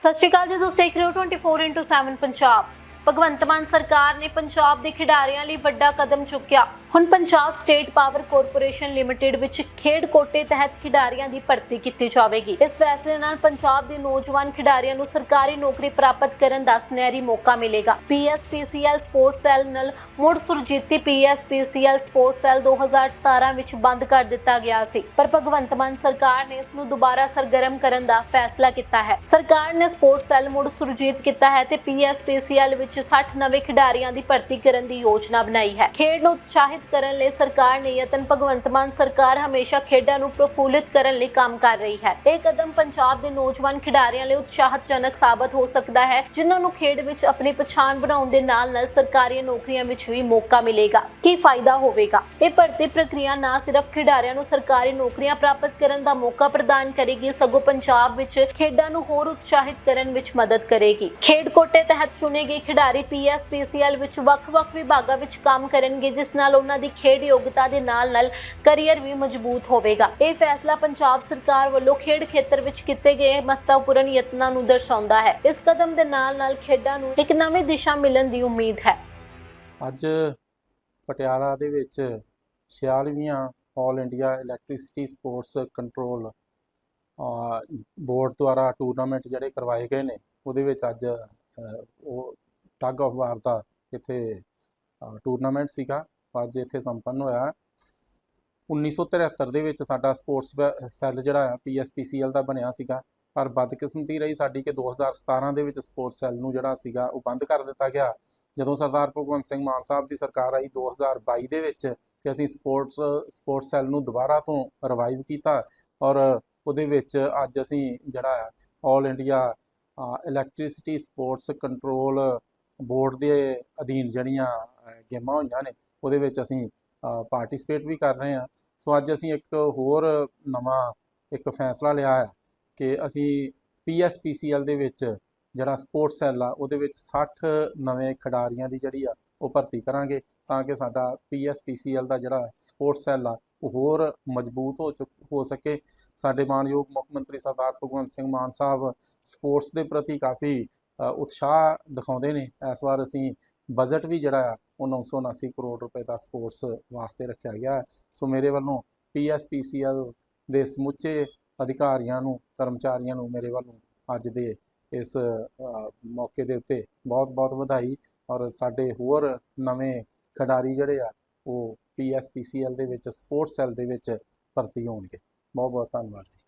ਸਤਿ ਸ਼੍ਰੀ ਅਕਾਲ ਜੀ ਤੁਸੀਂ ਦੇਖ ਰਹੇ ਹੋ 24x7 ਪੰਜਾਬ। ਭਗਵੰਤ ਮਾਨ ਸਰਕਾਰ ਨੇ ਪੰਜਾਬ ਦੇ ਖਿਡਾਰੀਆਂ ਲਈ ਵੱਡਾ ਕਦਮ ਚੁੱਕਿਆ। ਹੁਣ Punjab state power corporation limited ਵਿੱਚ ਖੇਡ ਕੋਟੇ ਤਹਿਤ ਖਿਡਾਰੀਆਂ ਦੀ ਭਰਤੀ ਕੀਤੀ ਜਾਵੇਗੀ। ਇਸ ਫੈਸਲੇ ਨਾਲ ਪੰਜਾਬ ਦੇ ਨੌਜਵਾਨ ਖਿਡਾਰੀਆਂ ਨੂੰ ਸਰਕਾਰੀ ਨੌਕਰੀ ਪ੍ਰਾਪਤ ਕਰਨ ਦਾ ਸੁਨਹਿਰੀ ਮੌਕਾ ਮਿਲੇਗਾ। ਪੀਐਸਪੀਸੀਐਲ ਸਪੋਰਟਸ ਸੈੱਲ ਨਾਲ ਮੁੜ ਸੁਰਜੀਤੀ ਪੀਐਸਪੀਸੀਐਲ ਸਪੋਰਟਸ ਸੈੱਲ 2017 ਵਿੱਚ ਬੰਦ ਕਰ ਦਿੱਤਾ ਗਿਆ ਸੀ। ਪਰ ਭਗਵੰਤ ਮਾਨ ਸਰਕਾਰ ਨੇ ਇਸ ਨੂੰ ਦੁਬਾਰਾ ਸਰਗਰਮ ਕਰਨ ਦਾ ਫੈਸਲਾ ਕੀਤਾ ਹੈ। ਸਰਕਾਰ ਨੇ ਸਪੋਰਟਸ ਸੈੱਲ ਮੁੜ ਸੁਰਜੀਤ ਕੀਤਾ ਹੈ ਤੇ ਪੀਐਸਪੀਸੀਐਲ ਵਿੱਚ 60 ਨਵੇਂ ਖਿਡਾਰੀਆਂ ਦੀ ਭਰਤੀ ਕਰਨ ਦੀ ਯੋਜਨਾ ਬਣਾਈ ਹੈ। ਖੇਡ ਨੂੰ ਉਤਸ਼ਾਹਿਤ ਕਰਨ ਲਈ ਸਰਕਾਰ ਨੇ ਯਤਨ ਭਗਵੰਤ ਮਾਨ ਸਰਕਾਰ ਹਮੇਸ਼ਾ ਖੇਡਾਂ ਨੂੰ ਪ੍ਰਫੁੱਲਿਤ ਕਰਨ ਲਈ ਕੰਮ ਕਰ ਰਹੀ ਹੈ। ਇਹ ਕਦਮ ਪੰਜਾਬ ਦੇ ਨੌਜਵਾਨ ਖਿਡਾਰੀਆਂ ਲਈ ਉਤਸ਼ਾਹਜਨਕ ਸਾਬਤ ਹੋ ਸਕਦਾ ਹੈ, ਜਿਨ੍ਹਾਂ ਨੂੰ ਖੇਡ ਵਿੱਚ ਆਪਣੀ ਪਛਾਣ ਬਣਾਉਣ ਦੇ ਨਾਲ-ਨਾਲ ਸਰਕਾਰੀ ਨੌਕਰੀਆਂ ਵਿੱਚ ਵੀ ਮੌਕਾ ਮਿਲੇਗਾ। ਕੀ ਫਾਇਦਾ ਹੋਵੇਗਾ? ਇਹ ਭਰਤੀ ਪ੍ਰਕਿਰਿਆ ਨਾ ਸਿਰਫ ਖਿਡਾਰੀਆਂ ਨੂੰ ਸਰਕਾਰੀ ਨੌਕਰੀਆਂ ਪ੍ਰਾਪਤ ਕਰਨ ਦਾ ਮੌਕਾ ਪ੍ਰਦਾਨ ਕਰੇਗੀ ਸਗੋਂ ਪੰਜਾਬ ਵਿੱਚ ਖੇਡਾਂ ਨੂੰ ਹੋਰ ਉਤਸ਼ਾਹਿਤ ਕਰਨ ਵਿੱਚ ਮਦਦ ਕਰੇਗੀ। ਖੇਡ ਕੋਟੇ ਤਹਿਤ ਚੁਣੇ ਗਏ ਖਿਡਾਰੀ ਪੀਐਸਪੀਸੀਐਲ ਵਿੱਚ ਵੱਖ-ਵੱਖ ਵਿਭਾਗਾਂ ਵਿੱਚ ਕੰਮ ਕਰਨਗੇ, ਜਿਸ ਨਾਲ ਉਹਨਾਂ ਦੀ ਖੇਡ ਯੋਗਤਾ ਦੇ ਨਾਲ-ਨਾਲ ਕੈਰੀਅਰ ਵੀ ਮਜ਼ਬੂਤ ਹੋਵੇਗਾ। ਇਹ ਫੈਸਲਾ ਪੰਜਾਬ ਸਰਕਾਰ ਵੱਲੋਂ ਖੇਡ ਖੇਤਰ ਵਿੱਚ ਕੀਤੇ ਗਏ ਮਹੱਤਵਪੂਰਨ ਯਤਨਾਂ ਨੂੰ ਦਰਸਾਉਂਦਾ ਹੈ। ਇਸ ਕਦਮ ਦੇ ਨਾਲ-ਨਾਲ ਖੇਡਾਂ ਨੂੰ ਇੱਕ ਨਵੀਂ ਦਿਸ਼ਾ ਮਿਲਣ ਦੀ ਉਮੀਦ ਹੈ। ਅੱਜ ਪਟਿਆਲਾ ਦੇ ਵਿੱਚ 46ਵੀਆਂ all India electricity sports control board ਦੁਆਰਾ ਟੂਰਨਾਮੈਂਟ ਜਿਹੜੇ ਕਰਵਾਏ ਗਏ ਨੇ, ਉਹਦੇ ਵਿੱਚ ਅੱਜ ਉਹ ਟੱਗ ਆਫ ਵਾਰ ਦਾ ਇੱਥੇ ਟੂਰਨਾਮੈਂਟ ਸੀਗਾ। ਅੱਜ ਇੱਥੇ ਸੰਪੰਨ ਹੋਇਆ। 1973 ਦੇ ਵਿੱਚ ਸਾਡਾ ਸਪੋਰਟਸ ਸੈੱਲ ਜਿਹੜਾ ਆ ਪੀਐਸਪੀਸੀਐਲ ਦਾ ਬਣਿਆ ਸੀਗਾ। ਪਰ ਬਦਕਿਸਮਤੀ ਰਹੀ ਸਾਡੀ ਕਿ 2017 ਦੇ ਵਿੱਚ ਸਪੋਰਟਸ ਸੈੱਲ ਨੂੰ ਜਿਹੜਾ ਸੀਗਾ, ਉਹ ਬੰਦ ਕਰ ਦਿੱਤਾ ਗਿਆ। ਜਦੋਂ ਸਰਦਾਰ ਭਗਵੰਤ ਸਿੰਘ ਮਾਨ ਸਾਹਿਬ ਦੀ ਸਰਕਾਰ ਆਈ 2022 ਦੇ ਵਿੱਚ ਤੇ ਅਸੀਂ ਸਪੋਰਟਸ ਸਪੋਰਟਸ ਸੈੱਲ ਨੂੰ ਦੁਬਾਰਾ ਤੋਂ ਰਿਵਾਈਵ ਕੀਤਾ ਔਰ ਉਹਦੇ ਵਿੱਚ ਅੱਜ ਅਸੀਂ ਜਿਹੜਾ all India electricity sports control board ਦੇ ਅਧੀਨ ਜਿਹੜੀਆਂ ਗੇਮਾਂ ਹੋਈਆਂ ਨੇ, ਉਹਦੇ ਵਿੱਚ ਅਸੀਂ ਪਾਰਟਿਸਿਪੇਟ ਵੀ ਕਰ ਰਹੇ ਹਾਂ। ਸੋ ਅੱਜ ਅਸੀਂ ਇੱਕ ਹੋਰ ਨਵਾਂ ਇੱਕ ਫੈਸਲਾ ਲਿਆ ਹੈ ਕਿ ਅਸੀਂ ਪੀਐਸਪੀਸੀਐਲ ਦੇ ਵਿੱਚ ਜਿਹੜਾ ਸਪੋਰਟਸ ਸੈੱਲ ਆ, ਉਹਦੇ ਵਿੱਚ 60 ਨਵੇਂ ਖਿਡਾਰੀਆਂ ਦੀ ਜਿਹੜੀ ਆ, ਉਹ ਭਰਤੀ ਕਰਾਂਗੇ ਤਾਂ ਕਿ ਸਾਡਾ ਪੀਐਸਪੀਸੀਐਲ ਦਾ ਜਿਹੜਾ ਸਪੋਰਟਸ ਸੈੱਲ ਆ, ਉਹ ਹੋਰ ਮਜ਼ਬੂਤ ਹੋ ਚੁੱਕ, ਹੋ ਸਕੇ। ਸਾਡੇ ਮਾਨਯੋਗ ਮੁੱਖ ਮੰਤਰੀ ਸਰਦਾਰ ਭਗਵੰਤ ਸਿੰਘ ਮਾਨ ਸਾਹਿਬ ਸਪੋਰਟਸ ਦੇ ਪ੍ਰਤੀ ਕਾਫੀ ਉਤਸ਼ਾਹ ਦਿਖਾਉਂਦੇ ਨੇ। ਇਸ ਵਾਰ ਅਸੀਂ ਬਜਟ ਵੀ ਜਿਹੜਾ ਆ, ਉਹ 979 ਕਰੋੜ ਰੁਪਏ ਦਾ ਸਪੋਰਟਸ ਵਾਸਤੇ ਰੱਖਿਆ ਗਿਆ ਸੋ ਮੇਰੇ ਵੱਲੋਂ ਪੀਐਸਪੀਸੀਐਲ ਦੇ ਸਮੁੱਚੇ ਅਧਿਕਾਰੀਆਂ ਨੂੰ, ਕਰਮਚਾਰੀਆਂ ਨੂੰ, ਮੇਰੇ ਵੱਲੋਂ ਅੱਜ ਦੇ ਇਸ ਮੌਕੇ ਦੇ ਉੱਤੇ ਬਹੁਤ-ਬਹੁਤ ਵਧਾਈ ਔਰ ਸਾਡੇ ਹੋਰ ਨਵੇਂ ਖਿਡਾਰੀ ਜਿਹੜੇ ਆ, ਉਹ ਪੀਐਸਪੀਸੀਐਲ ਦੇ ਵਿੱਚ ਸਪੋਰਟਸ ਸੈੱਲ ਦੇ ਵਿੱਚ ਭਰਤੀ ਹੋਣਗੇ। ਬਹੁਤ-ਬਹੁਤ ਧੰਨਵਾਦ ਜੀ।